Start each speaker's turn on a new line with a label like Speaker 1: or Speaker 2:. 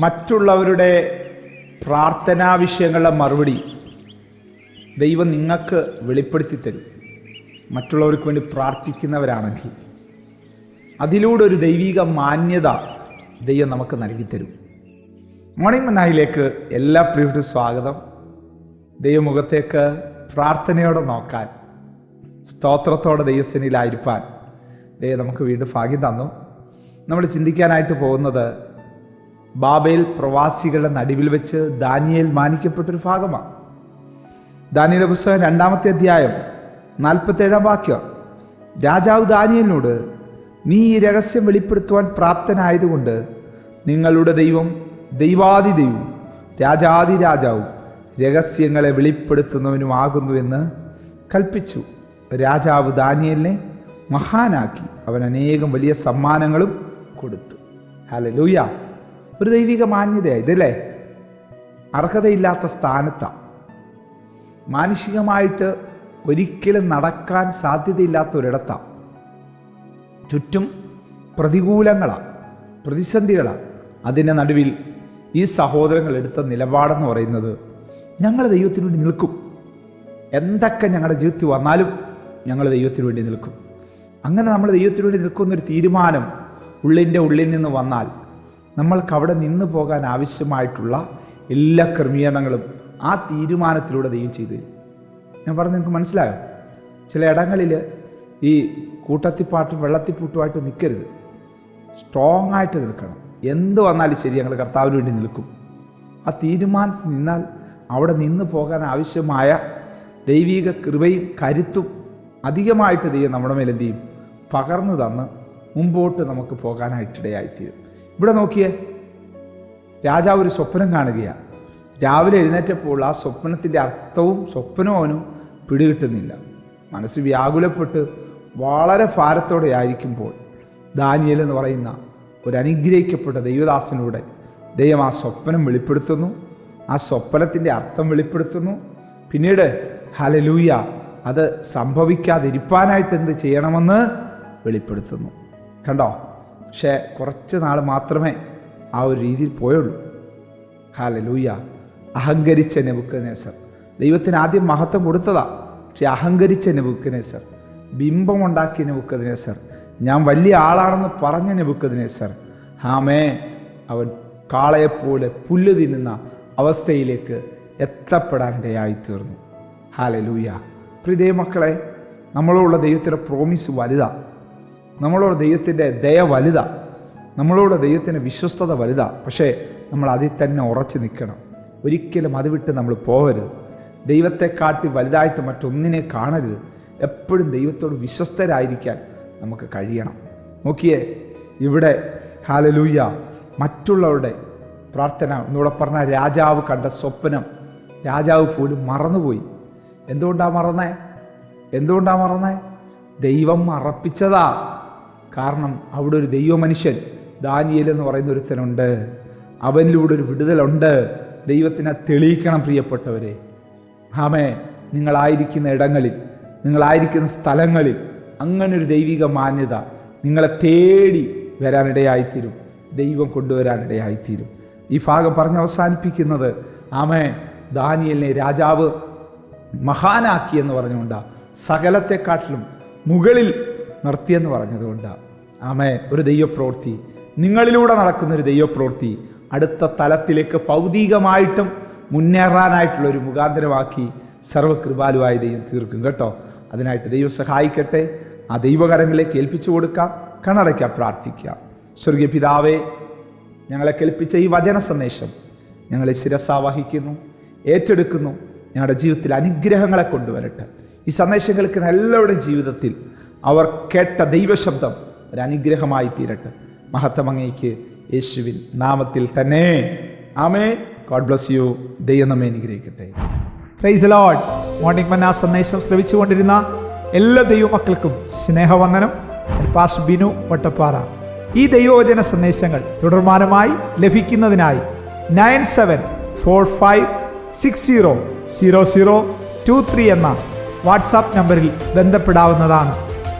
Speaker 1: മറ്റുള്ളവരുടെ പ്രാർത്ഥനാ വിഷയങ്ങളുടെ മറുപടി ദൈവം നിങ്ങൾക്ക് വെളിപ്പെടുത്തി തരും. മറ്റുള്ളവർക്ക് വേണ്ടി പ്രാർത്ഥിക്കുന്നവരാണെങ്കിൽ അതിലൂടെ ഒരു ദൈവിക മാന്യത ദൈവം നമുക്ക് നൽകിത്തരും. മോർണിംഗ് മനായിലേക്ക് എല്ലാ പ്രിയുടെ സ്വാഗതം. ദൈവമുഖത്തേക്ക് പ്രാർത്ഥനയോടെ നോക്കാൻ സ്തോത്രത്തോടെ ദൈവസേനയിലായിരിക്കാൻ ദൈവം നമുക്ക് വീണ്ടും ഭാഗ്യം തന്നു. നമ്മൾ ചിന്തിക്കാനായിട്ട് പോകുന്നത് ബാബയിൽ പ്രവാസികളുടെ നടുവിൽ വെച്ച് ദാനിയേൽ മാനിക്കപ്പെട്ടൊരു ഭാഗമാണ്. ദാനിയൽ പുസ്തകം രണ്ടാമത്തെ അധ്യായം നാൽപ്പത്തേഴാം വാക്യം. രാജാവ് ദാനിയലിനോട് നീ ഈ രഹസ്യം വെളിപ്പെടുത്തുവാൻ പ്രാപ്തനായതുകൊണ്ട് നിങ്ങളുടെ ദൈവം ദൈവാദി ദൈവം രാജാതി രാജാവും രഹസ്യങ്ങളെ വെളിപ്പെടുത്തുന്നവനുമാകുന്നു എന്ന് കൽപ്പിച്ചു. രാജാവ് ദാനിയലിനെ മഹാനാക്കി. അവൻ അനേകം വലിയ സമ്മാനങ്ങളും കൊടുത്തു. ഹലലൂയ ഒരു ദൈവിക മാന്യതയാണ് ഇതല്ലേ അർഹതയില്ലാത്ത സ്ഥാനത്താണ് മാനുഷികമായിട്ട് ഒരിക്കലും നടക്കാൻ സാധ്യതയില്ലാത്ത ഒരിടത്താണ് ചുറ്റും പ്രതികൂലങ്ങളാണ് പ്രതിസന്ധികളാണ് അതിന്റെ നടുവിൽ ഈ സഹോദരങ്ങൾ എടുത്ത നിലപാടെന്ന് പറയുന്നത് ഞങ്ങൾ ദൈവത്തിന് വേണ്ടി നിൽക്കും. എന്തൊക്കെ ഞങ്ങളുടെ ജീവിതത്തിൽ വന്നാലും ഞങ്ങൾ ദൈവത്തിന് വേണ്ടി നിൽക്കും. അങ്ങനെ നമ്മൾ ദൈവത്തിന് വേണ്ടി നിൽക്കുന്നൊരു തീരുമാനം ഉള്ളിന്റെ ഉള്ളിൽ നിന്ന് വന്നാൽ നമ്മൾക്ക് അവിടെ നിന്ന് പോകാൻ ആവശ്യമായിട്ടുള്ള എല്ലാ ക്രമീകരണങ്ങളും ആ തീരുമാനത്തിലൂടെ ദൈവം ചെയ്തു. ഞാൻ പറഞ്ഞു നിങ്ങൾക്ക് മനസ്സിലാകും ചില ഇടങ്ങളിൽ ഈ കൂട്ടത്തിപ്പാട്ടും വെള്ളത്തിപ്പൂട്ടുമായിട്ട് നിൽക്കരുത്. സ്ട്രോങ് ആയിട്ട് നിൽക്കണം. എന്ത് വന്നാലും ശരി ഞങ്ങൾ കർത്താവിന് വേണ്ടി നിൽക്കും. ആ തീരുമാനത്തിൽ നിന്നാൽ അവിടെ നിന്ന് പോകാൻ ആവശ്യമായ ദൈവിക കൃപയും കരുത്തും അധികമായിട്ട് ദൈവം നമ്മുടെ മേലെന്തിയും പകർന്നു തന്ന് മുമ്പോട്ട് നമുക്ക് പോകാനായിട്ടിടയായിത്തീരും. ഇവിടെ നോക്കിയേ. രാജാവ് ഒരു സ്വപ്നം കാണുകയാണ് രാവിലെ എഴുന്നേറ്റപ്പോൾ ആ സ്വപ്നത്തിന്റെ അർത്ഥവും സ്വപ്നവും അവനും പിടികിട്ടുന്നില്ല. മനസ്സ് വ്യാകുലപ്പെട്ട് വളരെ ഭാരത്തോടെ ആയിരിക്കുമ്പോൾ ദാനിയൽ എന്ന് പറയുന്ന ഒരു അനുഗ്രഹിക്കപ്പെട്ട ദൈവദാസനൂടെ ദൈവം ആ സ്വപ്നം വെളിപ്പെടുത്തുന്നു. ആ സ്വപ്നത്തിന്റെ അർത്ഥം വെളിപ്പെടുത്തുന്നു. പിന്നീട് ഹലലൂയ അത് സംഭവിക്കാതിരിപ്പാനായിട്ട് എന്ത് ചെയ്യണമെന്ന് വെളിപ്പെടുത്തുന്നു. കണ്ടോ? പക്ഷേ കുറച്ച് നാൾ മാത്രമേ ആ ഒരു രീതിയിൽ പോയുള്ളൂ. ഹാലലൂയ. അഹങ്കരിച്ച നെബുക്കനേസർ ദൈവത്തിന് ആദ്യം മഹത്വം കൊടുത്തതാ. പക്ഷെ അഹങ്കരിച്ച നെബുക്കനേസർ ബിംബമുണ്ടാക്കിയ നെബുക്കനേസർ ഞാൻ വലിയ ആളാണെന്ന് പറഞ്ഞ നെബുക്കനേസർ ഹാമേ അവൻ കാളയെപ്പോലെ പുല്ല് തിന്നുന്ന അവസ്ഥയിലേക്ക് എത്തപ്പെടാനിടയായിത്തീർന്നു. ഹാലലൂയ. പ്രിയ മക്കളെ നമ്മളുള്ള ദൈവത്തിന്റെ പ്രോമിസ് വലുതാ. നമ്മളോട് ദൈവത്തിന്റെ ദയ വലുതാ. നമ്മളോട് ദൈവത്തിന്റെ വിശ്വസ്തത വലുതാ. പക്ഷേ നമ്മൾ അതിൽ തന്നെ ഉറച്ചു നിൽക്കണം. ഒരിക്കലും അത് വിട്ട് നമ്മൾ പോകരുത്. ദൈവത്തെ കാട്ടി വലുതായിട്ട് മറ്റൊന്നിനെ കാണരുത്. എപ്പോഴും ദൈവത്തോട് വിശ്വസ്തരായിരിക്കാൻ നമുക്ക് കഴിയണം. നോക്കിയേ ഇവിടെ ഹാലലൂയ മറ്റുള്ളവരുടെ പ്രാർത്ഥന ഒന്നുകൂടെ പറഞ്ഞ രാജാവ് കണ്ട സ്വപ്നം. രാജാവ് പോലും മറന്നുപോയി. എന്തുകൊണ്ടാണ് മറന്നേ? എന്തുകൊണ്ടാണ് മറന്നേ? ദൈവം മറപ്പിച്ചതാ. കാരണം അവിടെ ഒരു ദൈവമനുഷ്യൻ ദാനിയേൽ എന്ന് പറയുന്ന ഒരുത്തനുണ്ട്. അവനിലൂടെ ഒരു വിടുതലുണ്ട്. ദൈവത്തിനെ തെളിയിക്കണം പ്രിയപ്പെട്ടവരെ. ആമേ നിങ്ങളായിരിക്കുന്ന ഇടങ്ങളിൽ നിങ്ങളായിരിക്കുന്ന സ്ഥലങ്ങളിൽ അങ്ങനൊരു ദൈവിക മാന്യത നിങ്ങളെ തേടി വരാനിടയായിത്തീരും. ദൈവം കൊണ്ടുവരാനിടയായിത്തീരും. ഈ ഭാഗം പറഞ്ഞ് അവസാനിപ്പിക്കുന്നത് ആമേ ദാനിയലിനെ രാജാവ് മഹാനാക്കി എന്ന് പറഞ്ഞുകൊണ്ടാണ് സകലത്തെക്കാട്ടിലും മുകളിൽ നിർത്തിയെന്ന് പറഞ്ഞതുകൊണ്ടാണ് ആമേ ഒരു ദൈവപ്രവൃത്തി. നിങ്ങളിലൂടെ നടക്കുന്ന ഒരു ദൈവപ്രവൃത്തി. അടുത്ത തലത്തിലേക്ക് ഭൗതികമായിട്ടും മുന്നേറാനായിട്ടുള്ള ഒരു മുഖാന്തരമാക്കി സർവകൃപാലുവായ ദൈവം തീർക്കും കേട്ടോ. അതിനായിട്ട് ദൈവം സഹായിക്കട്ടെ. ആ ദൈവകരങ്ങളെ ഏൽപ്പിച്ചു കൊടുക്കാം. കണ്ണടയ്ക്കാം പ്രാർത്ഥിക്കാം. സ്വർഗീയ പിതാവേ ഞങ്ങളെ കേൾപ്പിച്ച ഈ വചന സന്ദേശം ഞങ്ങളെ ശിരസാവഹിക്കുന്നു ഏറ്റെടുക്കുന്നു. ഞങ്ങളുടെ ജീവിതത്തിൽ അനുഗ്രഹങ്ങളെ കൊണ്ടുവരട്ടെ. ഈ സന്ദേശം കേൾക്കുന്ന എല്ലാവരുടെയും ജീവിതത്തിൽ അവർ കേട്ട ദൈവശബ്ദം ഒരു അനുഗ്രഹമായി തീരട്ടെ. മഹത്തമങ്ങയ്ക്ക് യേശുവിൻ നാമത്തിൽ തന്നെ. ആമേ ഗോഡ് ബ്ലസ് യു ദൈവം അനുഗ്രഹിക്കട്ടെ. പ്രൈസ് ലോഡ് മോർണിംഗ് മന്ന സന്ദേശം ശ്രവിച്ചുകൊണ്ടിരുന്ന എല്ലാ ദൈവമക്കൾക്കും സ്നേഹവന്ദനം. പാസ് ബിനു വട്ടപ്പാറ. ഈ ദൈവവചന സന്ദേശങ്ങൾ തുടർമാനമായി ലഭിക്കുന്നതിനായി nine seven four five six zero zero zero two three എന്ന വാട്സാപ്പ് നമ്പറിൽ ബന്ധപ്പെടാവുന്നതാണ്.